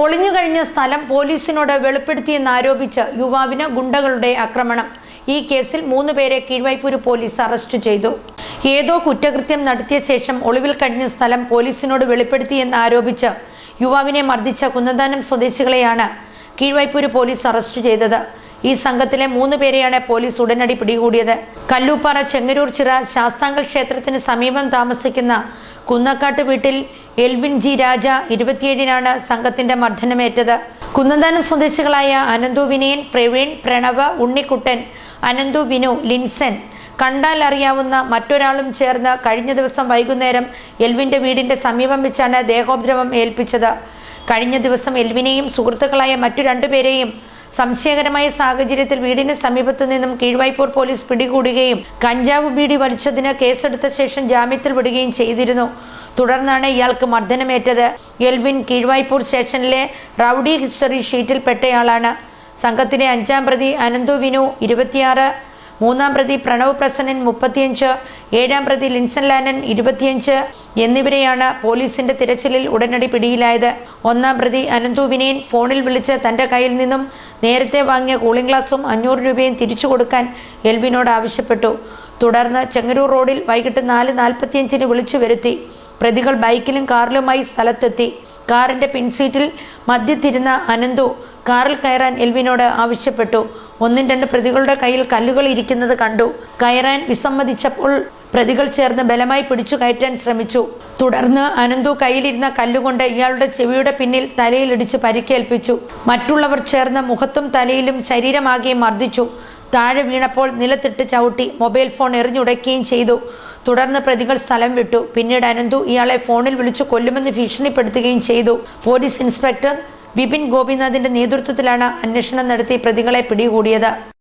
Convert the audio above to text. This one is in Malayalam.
ഒളിഞ്ഞുകഴിഞ്ഞ സ്ഥലം പോലീസിനോട് വെളിപ്പെടുത്തിയെന്നാരോപിച്ച് യുവാവിന് ഗുണ്ടകളുടെ ആക്രമണം. ഈ കേസിൽ മൂന്ന് പേരെ കീഴ്വൈപ്പൂര് പോലീസ് അറസ്റ്റ് ചെയ്തു. ഏതോ കുറ്റകൃത്യം നടത്തിയ ശേഷം ഒളിവിൽ കഴിഞ്ഞ സ്ഥലം പോലീസിനോട് വെളിപ്പെടുത്തിയെന്ന് ആരോപിച്ച് യുവാവിനെ മർദ്ദിച്ച കുന്നദാനം സ്വദേശികളെയാണ് കീഴ്വൈപ്പൂര് പോലീസ് അറസ്റ്റ് ചെയ്തത്. ഈ സംഘത്തിലെ മൂന്ന് പേരെയാണ് പോലീസ് ഉടനടി പിടികൂടിയത്. കല്ലൂപ്പാറ ചെങ്ങരൂർ ചിറ ശാസ്താങ്കൽ ക്ഷേത്രത്തിന് സമീപം താമസിക്കുന്ന കുന്നക്കാട്ട് വീട്ടിൽ എൽവിൻ ജി രാജ ഇരുപത്തിയേഴിനാണ് സംഘത്തിന്റെ മർദ്ദനമേറ്റത്. കുന്നന്താനം സ്വദേശികളായ അനന്തു വിനയൻ പ്രവീൺ പ്രണവ് ഉണ്ണിക്കുട്ടൻ അനന്തു വിനു ലിൻസൻ. കണ്ടാൽ അറിയാവുന്ന മറ്റൊരാളും ചേർന്ന് കഴിഞ്ഞ ദിവസം വൈകുന്നേരം എൽവിന്റെ വീടിന്റെ സമീപം വെച്ചാണ് ദേഹോപദ്രവം ഏൽപ്പിച്ചത്. കഴിഞ്ഞ ദിവസം എൽവിനെയും സുഹൃത്തുക്കളായ മറ്റു രണ്ടുപേരെയും സംശയകരമായ സാഹചര്യത്തിൽ വീടിന് സമീപത്തു നിന്നും കീഴ്വായ്പൂർ പോലീസ് പിടികൂടുകയും കഞ്ചാവ് ബീഡി വലിച്ചതിന് കേസെടുത്ത ശേഷം ജാമ്യത്തിൽ വിടുകയും ചെയ്തിരുന്നു. തുടർന്നാണ് ഇയാൾക്ക് മർദ്ദനമേറ്റത്. എൽവിൻ കീഴ്വായ്പൂർ സ്റ്റേഷനിലെ റൌഡി ഹിസ്റ്ററി ഷീറ്റിൽ പെട്ടയാളാണ്. സംഘത്തിലെ അഞ്ചാം പ്രതി അനന്തു വിനു ഇരുപത്തിയാറ് മൂന്നാം പ്രതി പ്രണവ് പ്രസന്നൻ മുപ്പത്തിയഞ്ച് ഏഴാം പ്രതി ലിൻസൺ ലാനൻ ഇരുപത്തിയഞ്ച് എന്നിവരെയാണ് പോലീസിന്റെ തിരച്ചിലിൽ ഉടനടി പിടിയിലായത്. ഒന്നാം പ്രതി അനന്തു വിനയൻ ഫോണിൽ വിളിച്ച് തന്റെ കയ്യിൽ നിന്നും നേരത്തെ വാങ്ങിയ കൂളിംഗ് ഗ്ലാസും അഞ്ഞൂറ് രൂപയും തിരിച്ചു കൊടുക്കാൻ എൽവിനോട് ആവശ്യപ്പെട്ടു. തുടർന്ന് ചെങ്ങരൂർ റോഡിൽ വൈകിട്ട് നാല് നാൽപ്പത്തിയഞ്ചിന് വിളിച്ചു വരുത്തി. പ്രതികൾ ബൈക്കിലും കാറിലുമായി സ്ഥലത്തെത്തി. കാറിന്റെ പിൻസീറ്റിൽ മദ്യത്തിരുന്ന അനന്തു കാറിൽ കയറാൻ എൽവിനോട് ആവശ്യപ്പെട്ടു. ഒന്നും രണ്ട് പ്രതികളുടെ കയ്യിൽ കല്ലുകൾ ഇരിക്കുന്നത് കണ്ടു. കയറാൻ വിസമ്മതിച്ചപ്പോൾ പ്രതികൾ ചേർന്ന് ബലമായി പിടിച്ചു കയറ്റാൻ ശ്രമിച്ചു. തുടർന്ന് അനന്തു കയ്യിലിരുന്ന കല്ലുകൊണ്ട് ഇയാളുടെ ചെവിയുടെ പിന്നിൽ തലയിലിടിച്ച് പരിക്കേൽപ്പിച്ചു. മറ്റുള്ളവർ ചേർന്ന് മുഖത്തും തലയിലും ശരീരമാകെ മർദ്ദിച്ചു. താഴെ വീണപ്പോൾ നിലത്തിട്ട് ചവിട്ടി മൊബൈൽ ഫോൺ എറിഞ്ഞുടയ്ക്കുകയും ചെയ്തു. തുടർന്ന് പ്രതികൾ സ്ഥലം വിട്ടു. പിന്നീട് അനന്തു ഇയാളെ ഫോണിൽ വിളിച്ചു കൊല്ലുമെന്ന് ഭീഷണിപ്പെടുത്തുകയും ചെയ്തു. പോലീസ് ഇൻസ്പെക്ടർ വിപിൻ ഗോപിനാഥിന്റെ നേതൃത്വത്തിലാണ് അന്വേഷണം നടത്തി പ്രതികളെ പിടികൂടിയത്